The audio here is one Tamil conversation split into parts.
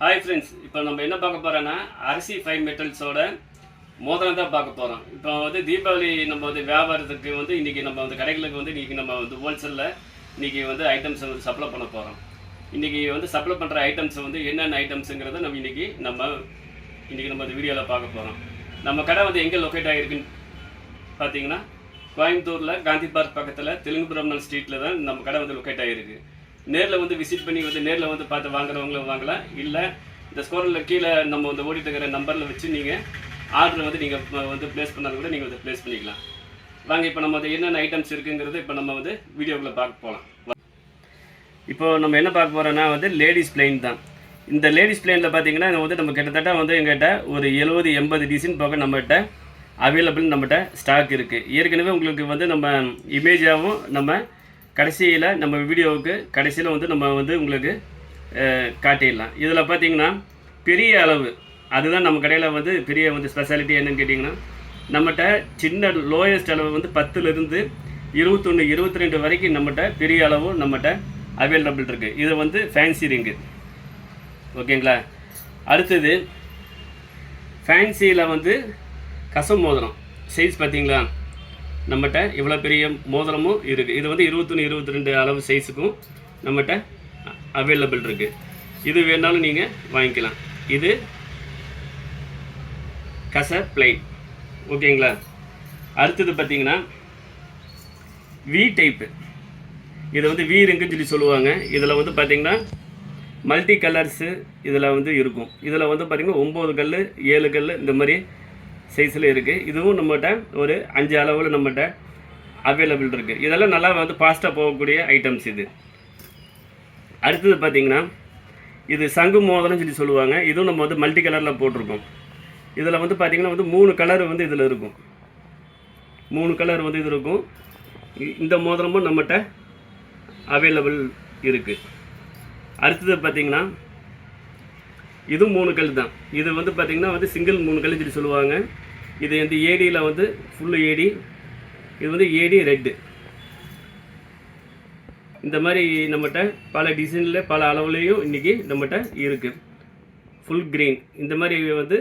ஹாய் ஃப்ரெண்ட்ஸ் இப்போ நம்ம என்ன பார்க்க போகிறோன்னா அரிசி ஃபைவ் மெட்டல்ஸோட மோதிரம் தான் பார்க்க போகிறோம் இப்போ வந்து தீபாவளி நம்ம வந்து வியாபாரத்துக்கு வந்து இன்னைக்கு நம்ம வந்து கடைகளுக்கு வந்து இன்றைக்கி நம்ம வந்து ஹோல்சேலில் இன்றைக்கி வந்து ஐட்டம்ஸ் வந்து சப்ளை பண்ண போகிறோம் இன்றைக்கி வந்து சப்ளை பண்ணுற ஐட்டம்ஸ் வந்து என்னென்ன ஐட்டம்ஸுங்கிறத நம்ம இன்னைக்கு நம்ம இன்னைக்கு நம்ம இந்த வீடியோவில் பார்க்க போகிறோம் நம்ம கடை வந்து எங்கே லொக்கேட் ஆகிருக்குன்னு பார்த்தீங்கன்னா கோயம்புத்தூரில் காந்தி பார்க் பக்கத்தில் தெலுங்கு பிரம்மன் ஸ்ட்ரீட்டில் தான் நம்ம கடை வந்து லொக்கேட் ஆகிருக்கு. நேரில் வந்து விசிட் பண்ணி வந்து நேரில் வந்து பார்த்து வாங்குறவங்களும் வாங்கலாம். இல்லை இந்த ஸ்கோரில் கீழே நம்ம வந்து ஓடிட்டு இருக்கிற நம்பரில் வச்சு நீங்கள் ஆர்டர் வந்து நீங்கள் வந்து ப்ளேஸ் பண்ணாலும் கூட நீங்கள் வந்து ப்ளேஸ் பண்ணிக்கலாம். வாங்க இப்போ நம்ம வந்து என்னென்ன ஐட்டம்ஸ் இருக்குங்கிறது இப்போ நம்ம வந்து வீடியோக்குள்ளே பார்க்க போகலாம் இப்போ நம்ம என்ன பார்க்க போகிறோன்னா வந்து லேடிஸ் பிளெயின் தான். இந்த லேடிஸ் பிளெயினில் பார்த்தீங்கன்னா வந்து நம்ம கிட்டத்தட்ட வந்து எங்கிட்ட ஒரு எழுபது எண்பது டிசைன் போக நம்மகிட்ட அவைலபிள் நம்மகிட்ட ஸ்டாக் இருக்குது ஏற்கனவே உங்களுக்கு வந்து நம்ம இமேஜாகவும் நம்ம கடைசியில் நம்ம வீடியோவுக்கு கடைசியில் வந்து நம்ம வந்து உங்களுக்கு காட்டிடலாம். இதில் பார்த்தீங்கன்னா பெரிய அளவு அதுதான் நம்ம கடையில் வந்து பெரிய வந்து ஸ்பெஷாலிட்டி என்னன்னு கேட்டிங்கன்னா நம்மகிட்ட சின்ன லோயஸ்ட் அளவு வந்து பத்துலேருந்து இருபத்தொன்று இருபத்தி ரெண்டு வரைக்கும் நம்மகிட்ட பெரிய அளவு நம்மகிட்ட அவைலபிள் இருக்குது இது வந்து ஃபேன்சி ரிங்கு ஓகேங்களா அடுத்தது ஃபேன்சியில் வந்து கசம் மோதிரம். சைஸ் பார்த்தீங்களா நம்மகிட்ட இவ்வளோ பெரிய மோதிரமும் இருக்குது இது வந்து இருபத்தொன்று இருபத்தி ரெண்டு அளவு சைஸுக்கும் நம்மகிட்ட அவைலபிள் இருக்குது இது வேணாலும் நீங்கள் வாங்கிக்கலாம். இது கச பிளைன் ஓகேங்களா அடுத்தது பார்த்தீங்கன்னா வி டைப்பு இதை வந்து வி ரிங்குன்னு சொல்லி சொல்லுவாங்க. இதில் வந்து பார்த்தீங்கன்னா மல்டி கலர்ஸு இதில் வந்து இருக்கும். இதில் வந்து பார்த்திங்கன்னா ஒம்பது கல் ஏழு கல் இந்த மாதிரி சைஸில் இருக்குது இதுவும் நம்மகிட்ட ஒரு அஞ்சு அளவில் நம்மகிட்ட அவைலபிள் இருக்குது இதெல்லாம் நல்லா வந்து ஃபாஸ்ட்டாக போகக்கூடிய ஐட்டம்ஸ் இது. அடுத்தது பார்த்திங்கன்னா இது சங்கு மோதிரம்னு சொல்லி சொல்லுவாங்க. இதுவும் நம்ம வந்து மல்டி கலரில் போட்டிருக்கோம். இதில் வந்து பார்த்திங்கன்னா வந்து மூணு கலர் வந்து இதில் இருக்கும். மூணு கலர் வந்து இது இருக்கும். இந்த மோதிரமும் நம்மகிட்ட அவைலபிள் இருக்குது அடுத்தது பார்த்தீங்கன்னா இது மூணு கல் தான். இது வந்து பார்த்திங்கன்னா வந்து சிங்கிள் மூணு கல் சொல்லி சொல்லுவாங்க. இது வந்து ஏடியில் வந்து ஃபுல்லு ஏடி இது வந்து ஏடி ரெட்டு இந்த மாதிரி நம்மகிட்ட பல டிசைனில் பல அளவுலேயும் இன்றைக்கி நம்மகிட்ட இருக்குது ஃபுல் க்ரீன் இந்த மாதிரி வந்து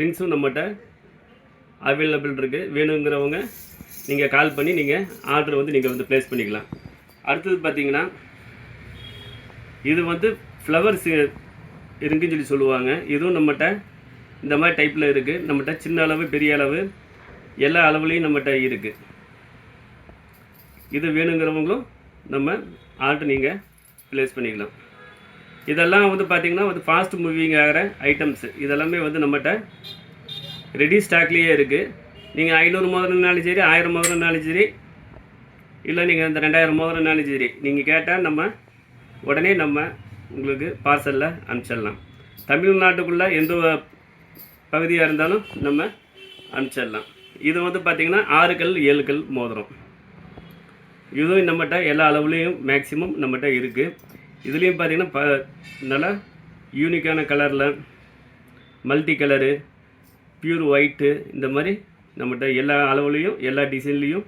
ரிங்ஸும் நம்மகிட்ட அவைலபிள் இருக்குது வேணுங்கிறவங்க நீங்கள் கால் பண்ணி நீங்கள் ஆர்டர் வந்து நீங்கள் வந்து ப்ளேஸ் பண்ணிக்கலாம். அடுத்தது பார்த்தீங்கன்னா இது வந்து ஃப்ளவர்ஸ் இருக்குன்னு சொல்லி சொல்லுவாங்க. இதுவும் நம்மகிட்ட இந்த மாதிரி டைப்பில் இருக்குது நம்மகிட்ட சின்ன அளவு பெரிய அளவு எல்லா அளவுலேயும் நம்மகிட்ட இருக்குது இது வேணுங்கிறவங்களும் நம்ம ஆர்டர் நீங்கள் ப்ளேஸ் பண்ணிக்கலாம். இதெல்லாம் வந்து பார்த்திங்கன்னா வந்து ஃபாஸ்ட் மூவிங் ஆகிற ஐட்டம்ஸ் இதெல்லாமே வந்து நம்மகிட்ட ரெடி ஸ்டாக்லேயே இருக்குது நீங்கள் ஐநூறு மோதிரம்னாலும் சரி ஆயிரம் மோதிரம்னாலும் சரி இல்லை நீங்கள் இந்த ரெண்டாயிரம் மோதிரம்னாலும் சரி நீங்கள் கேட்டால் நம்ம உடனே நம்ம உங்களுக்கு பார்சலில் அனுப்பிச்சிடலாம். தமிழ்நாட்டுக்குள்ளே எந்த பகுதியாக இருந்தாலும் நம்ம அனுப்பிச்சிடலாம். இது வந்து பார்த்திங்கன்னா ஆறு கல் ஏழு கல் மோதிரம். இதுவும் நம்மகிட்ட எல்லா அளவுலேயும் மேக்ஸிமம் நம்மகிட்ட இருக்குது இதுலேயும் பார்த்திங்கன்னா ப நல்லா யூனிக்கான கலரில் மல்டி கலரு பியூர் ஒயிட்டு இந்த மாதிரி நம்மகிட்ட எல்லா அளவுலேயும் எல்லா டிசைன்லேயும்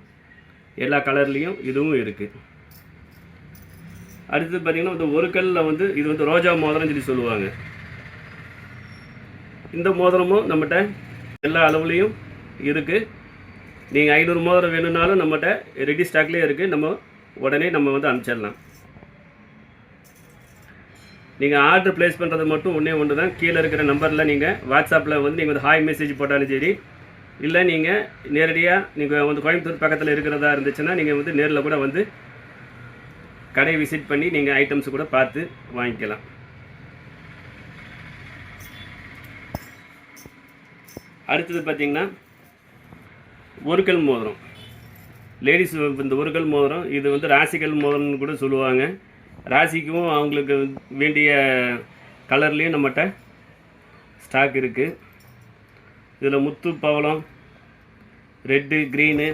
எல்லா கலர்லேயும் இதுவும் இருக்குது அடுத்து பார்த்தீங்கன்னா வந்து ஒரு கல்லில் வந்து இது வந்து ரோஜா மோதிரம் சொல்லி சொல்லுவாங்க. இந்த மோதிரமும் நம்மகிட்ட எல்லா அளவுலேயும் இருக்குது நீங்கள் ஐநூறு மோதிரம் வேணும்னாலும் நம்மகிட்ட ரெடி ஸ்டாக்லேயே இருக்குது நம்ம உடனே நம்ம வந்து அனுப்பிச்சிடலாம். நீங்கள் ஆர்டர் ப்ளேஸ் பண்ணுறது மட்டும் ஒன்றே ஒன்று தான் கீழே இருக்கிற நம்பரில் நீங்கள் வாட்ஸ்அப்பில் வந்து நீங்கள் வந்து ஹாய் மெசேஜ் போட்டாலும் சரி இல்லை நீங்கள் நேரடியாக நீங்கள் வந்து கோயம்புத்தூர் பக்கத்தில் இருக்கிறதா இருந்துச்சுன்னா நீங்கள் வந்து நேரில் கூட வந்து கடையை விசிட் பண்ணி நீங்கள் ஐட்டம்ஸ் கூட பார்த்து வாங்கிக்கலாம். அடுத்தது பார்த்தீங்கன்னா ஒருக்கல் மோதிரம். லேடிஸ் இந்த ஒருக்கல் மோதிரம் இது வந்து ராசிக்கல் மோதிரம்னு கூட சொல்லுவாங்க. ராசிக்கும் அவங்களுக்கு வேண்டிய கலர்லேயும் நம்மகிட்ட ஸ்டாக் இருக்குது இதில் முத்து பவளம் ரெட்டு க்ரீனு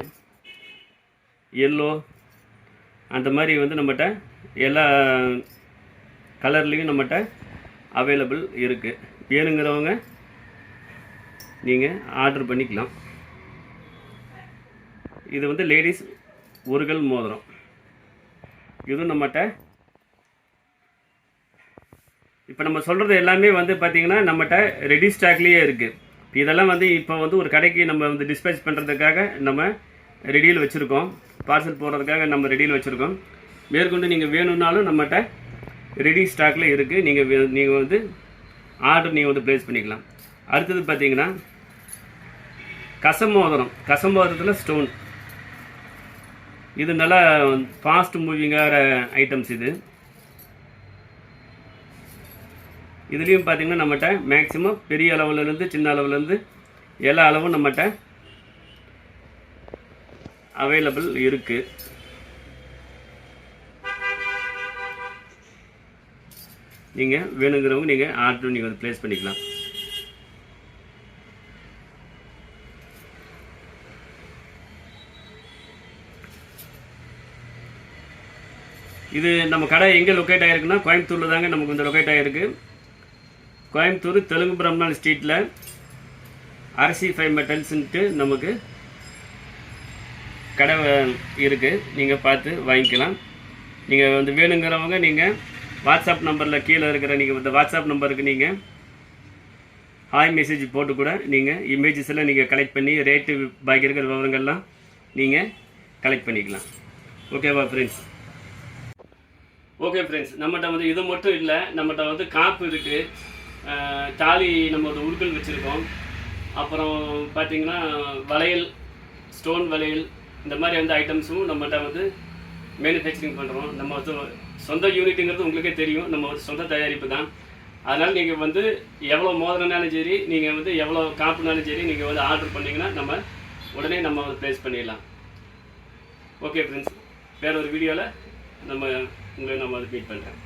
எல்லோ அந்த மாதிரி வந்து நம்மகிட்ட எல்லா கலர்லேயும் நம்மகிட்ட அவைலபிள் இருக்குது வேணுங்கிறவங்க நீங்கள் ஆர்டர் பண்ணிக்கலாம். இது வந்து லேடிஸ் ஒருகல் மோதிரம். இதுவும் நம்மகிட்ட இப்போ நம்ம சொல்கிறது எல்லாமே வந்து பார்த்திங்கன்னா நம்மகிட்ட ரெடி ஸ்டாக்லேயே இருக்குது இதெல்லாம் வந்து இப்போ வந்து ஒரு கடைக்கு நம்ம வந்து டிஸ்பேச் பண்ணுறதுக்காக நம்ம ரெடியில் வச்சுருக்கோம். பார்சல் போடுறதுக்காக நம்ம ரெடியில் வச்சுருக்கோம். மேற்கொண்டு நீங்கள் வேணும்னாலும் நம்மகிட்ட ரெடி ஸ்டாக்கில் இருக்குது நீங்கள் நீங்கள் வந்து ஆர்டர் நீங்கள் வந்து ப்ளேஸ் பண்ணிக்கலாம். அடுத்தது பார்த்தீங்கன்னா கசமோதரம். கசமோதரத்தில் ஸ்டோன் இது நல்லா ஃபாஸ்ட் மூவிங்காகிற ஐட்டம்ஸ் இது. இதுலேயும் பார்த்தீங்கன்னா நம்மகிட்ட மேக்ஸிமம் பெரிய அளவுலேருந்து சின்ன அளவுலேருந்து எல்லா அளவும் நம்மகிட்ட அவைலபிள் இருக்குது நீங்கள் வேணுங்கிறவங்க நீங்கள் ஆர்டர் நீங்கள் வந்து ப்ளேஸ் பண்ணிக்கலாம். இது நம்ம கடை எங்கே லொக்கேட் ஆகிருக்குன்னா கோயம்புத்தூரில் தாங்க நமக்கு வந்து லொக்கேட் ஆகிருக்கு கோயம்புத்தூர் தெலுங்கு பிரம்மாள் ஸ்ட்ரீட்டில் அரிசி ஃபைவ் மெட்டல்ஸ்ன்ட்டு நமக்கு கடை இருக்குது நீங்கள் பார்த்து வாங்கிக்கலாம். நீங்கள் வந்து வேணுங்கிறவங்க நீங்கள் வாட்ஸ்அப் நம்பரில் கீழே இருக்கிற நீங்கள் இந்த வாட்ஸ்அப் நம்பருக்கு நீங்கள் ஹாய் மெசேஜ் போட்டு கூட நீங்கள் இமேஜஸ் எல்லாம் நீங்கள் கலெக்ட் பண்ணி ரேட்டு பாக்கி இருக்கிற விவரங்கள்லாம் நீங்கள் கலெக்ட் பண்ணிக்கலாம். ஓகேவா ஃப்ரெண்ட்ஸ் ஓகே ஃப்ரெண்ட்ஸ் நம்மகிட்ட வந்து இது மட்டும் இல்லை நம்மகிட்ட வந்து காப்பு இருக்குது தாலி நம்ம ஒரு உருக்கள் வச்சுருக்கோம். அப்புறம் பார்த்தீங்கன்னா வளையல் ஸ்டோன் வளையல் இந்த மாதிரி வந்து ஐட்டம்ஸும் நம்மகிட்ட வந்து மேனுஃபேக்சரிங் பண்ணுறோம் நம்ம வந்து சொந்த யூனிட்டுங்கிறது உங்களுக்கே தெரியும். நம்ம வந்து சொந்த தயாரிப்பு தான். அதனால் நீங்கள் வந்து எவ்வளோ மோதிரனாலும் சரி நீங்கள் வந்து எவ்வளோ காப்புனாலும் சரி நீங்கள் வந்து ஆர்டர் பண்ணிங்கன்னா நம்ம உடனே நம்ம வந்து ப்ளேஸ் பண்ணிடலாம். ஓகே ஃப்ரெண்ட்ஸ் வேற ஒரு வீடியோவில் நம்ம உங்களை நம்ம வந்து மீட் பண்ணுறேன்